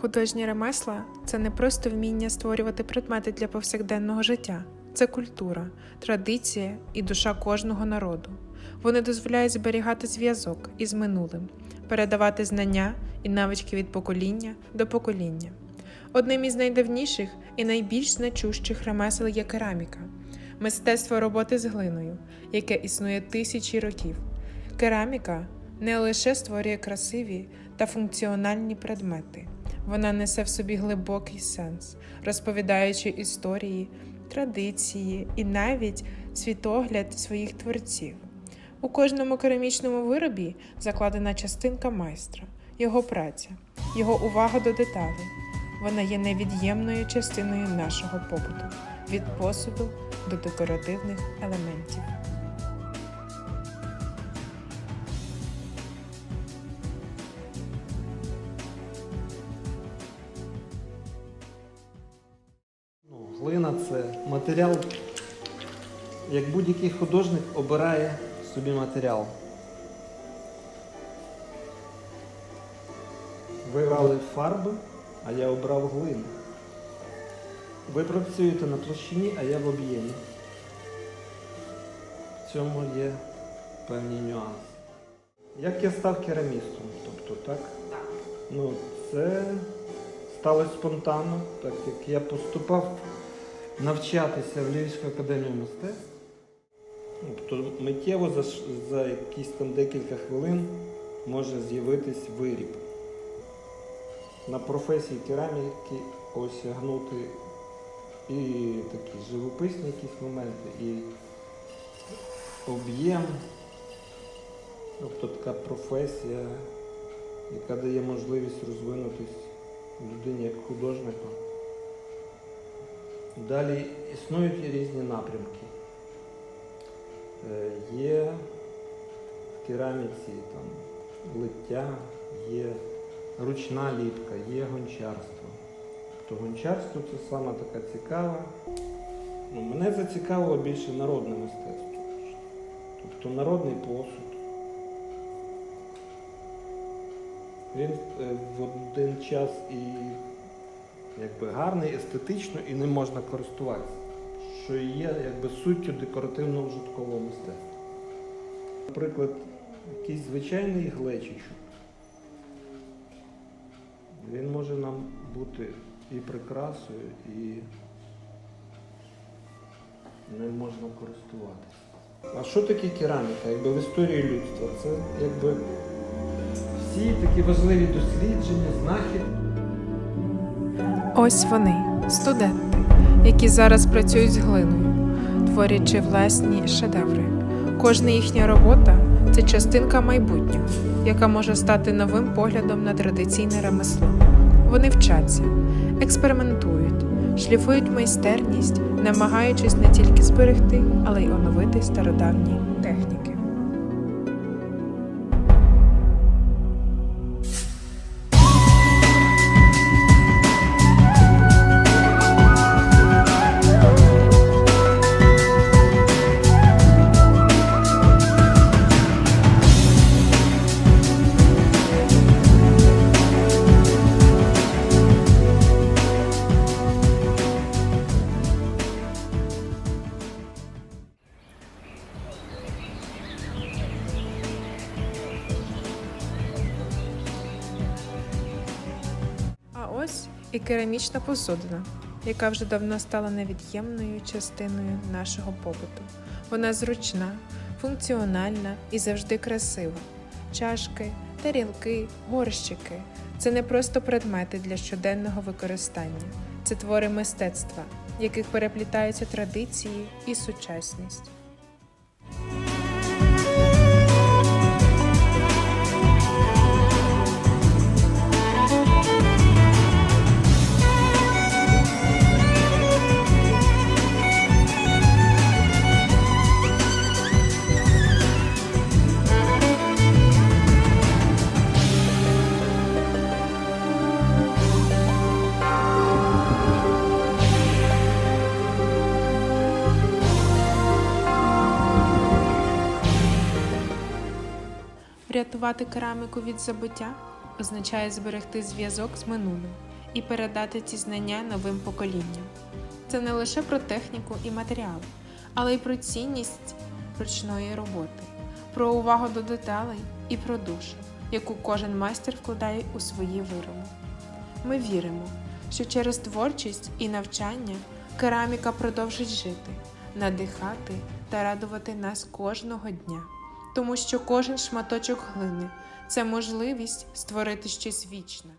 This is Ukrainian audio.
Художні ремесла це не просто вміння створювати предмети для повсякденного життя, це культура, традиція і душа кожного народу. Вони дозволяють зберігати зв'язок із минулим, передавати знання і навички від покоління до покоління. Одним із найдавніших і найбільш значущих ремесел є кераміка, мистецтво роботи з глиною, яке існує тисячі років. Кераміка не лише створює красиві та функціональні предмети. Вона несе в собі глибокий сенс, розповідаючи історії, традиції і навіть світогляд своїх творців. У кожному керамічному виробі закладена частинка майстра, його праця, його увага до деталей. Вона є невід'ємною частиною нашого побуту від посуду до декоративних елементів. Глина це матеріал, як будь-який художник обирає собі матеріал. Ви брали фарби, а я обрав глину. Ви працюєте на площині, а я в об'ємі. В цьому є певні нюанси. Як я став керамістом? Тобто, так? Ну, це сталося спонтанно, так як я поступав навчатися в Львівську академію мистецтв. Ну, Тобто миттєво за, за якісь там декілька хвилин може з'явитись виріб. На професії кераміки осягнути і такі живописні якісь моменти, і об'єм. Тобто така професія, яка дає можливість розвинутись людині як художнику. Далі існують різні напрямки. Е, Є в кераміці там, лиття, є ручна ліпка, є гончарство. Тобто гончарство це саме така цікава. Ну, мене зацікавило більше народне мистецтво. Тобто народний посуд. Він е, в один час і якби гарний, естетично і ним можна користуватися, що є якби суттю декоративно-ужиткового мистецтва. Наприклад, якийсь звичайний глечичок. Він може нам бути і прикрасою, і ним можна користуватися. А що таке кераміка? Якби в історії людства? Це якби всі такі важливі дослідження, знахідки. Ось вони, студенти, які зараз працюють з глиною, творячи власні шедеври. Кожна їхня робота це частинка майбутнього, яка може стати новим поглядом на традиційне ремесло. Вони вчаться, експериментують, шліфують майстерність, намагаючись не тільки зберегти, але й оновити стародавні техніки. І керамічна посудина, яка вже давно стала невід'ємною частиною нашого побуту. Вона зручна, функціональна і завжди красива. Чашки, тарілки, горщики це не просто предмети для щоденного використання, це твори мистецтва, в яких переплітаються традиції і сучасність. Врятувати кераміку від забуття означає зберегти зв'язок з минулим і передати ці знання новим поколінням. Це не лише про техніку і матеріали, але й про цінність ручної роботи, про увагу до деталей і про душу, яку кожен майстер вкладає у свої вироби. Ми віримо, що через творчість і навчання кераміка продовжить жити, надихати та радувати нас кожного дня, тому що кожен шматочок глини це можливість створити щось вічне.